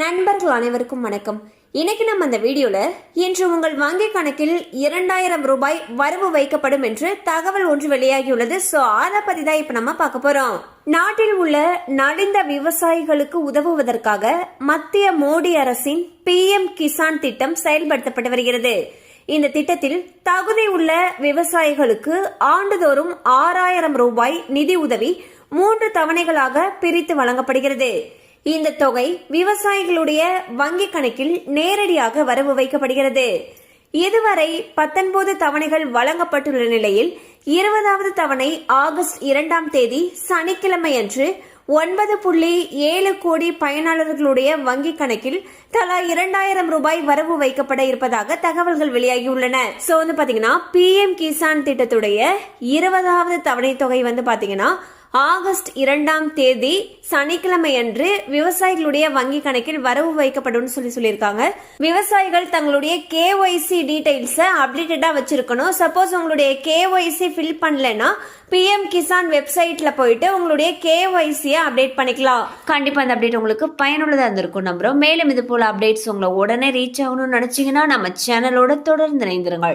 நண்பர்கள் அனைவருக்கும் வணக்கம். இன்னைக்கு நம்ம அந்த வீடியோல இன்று உங்கள் வங்கி கணக்கில் இரண்டாயிரம் ரூபாய் வரவு வைக்கப்படும் என்று தகவல் ஒன்று வெளியாகியுள்ளது. சோ அதை பத்தி தான் இப்ப நம்ம பார்க்க போறோம். நாட்டில் உள்ள நலிந்த விவசாயிகளுக்கு உதவுவதற்காக மத்திய மோடி அரசின் பிஎம் கிசான் திட்டம் செயல்படுத்தப்பட்டு வருகிறது. இந்த திட்டத்தில் தகுதி உள்ள விவசாயிகளுக்கு ஆண்டுதோறும் ஆறாயிரம் ரூபாய் நிதி உதவி மூன்று தவணைகளாக பிரித்து வழங்கப்படுகிறது. இந்த தொகை விவசாயிகளுடைய வங்கி கணக்கில் நேரடியாக வரவு வைக்கப்படுகிறது. இதுவரை பத்தொன்பது தவணைகள் வழங்கப்பட்டுள்ள நிலையில் இருபதாவது தவணை ஆகஸ்ட் இரண்டாம் தேதி சனிக்கிழமை அன்று ஒன்பது புள்ளி ஏழு கோடி பயனாளர்களுடைய வங்கி கணக்கில் தலா இரண்டாயிரம் ரூபாய் வரவு வைக்கப்பட இருப்பதாக தகவல்கள் வெளியாகியுள்ளன. சோ வந்து பாத்தீங்கன்னா பிஎம் கிசான் திட்டத்துடைய இருபதாவது தவணை தொகை வந்து பாத்தீங்கன்னா ஆகஸ்ட் இரண்டாம் தேதி சனிக்கிழமை அன்று விவசாயிகளுடைய வங்கி கணக்கில் வரவு வைக்கப்படும் சொல்லி சொல்லியிருக்காங்க. விவசாயிகள் தங்களுடைய கேஒய்சி டீடைல்ஸை அப்டேட்டடா வச்சிருக்கணும். சப்போஸ் உங்களுடைய கேஒய்சி ஃபில் பண்ணலன்னா பிஎம் கிசான் வெப்சைட்ல போயிட்டு உங்களுடைய கேஒய்சியை அப்டேட் பண்ணிக்கலாம். கண்டிப்பா அந்த அப்டேட் உங்களுக்கு பயனுள்ளதா இருந்திருக்கும் நம்புறோம். மேலும் இது போல அப்டேட்ஸ் உங்களை உடனே ரீச் ஆகணும்னு நினைச்சீங்கன்னா நம்ம சேனலோட தொடர்ந்து இணைந்திருங்கள்.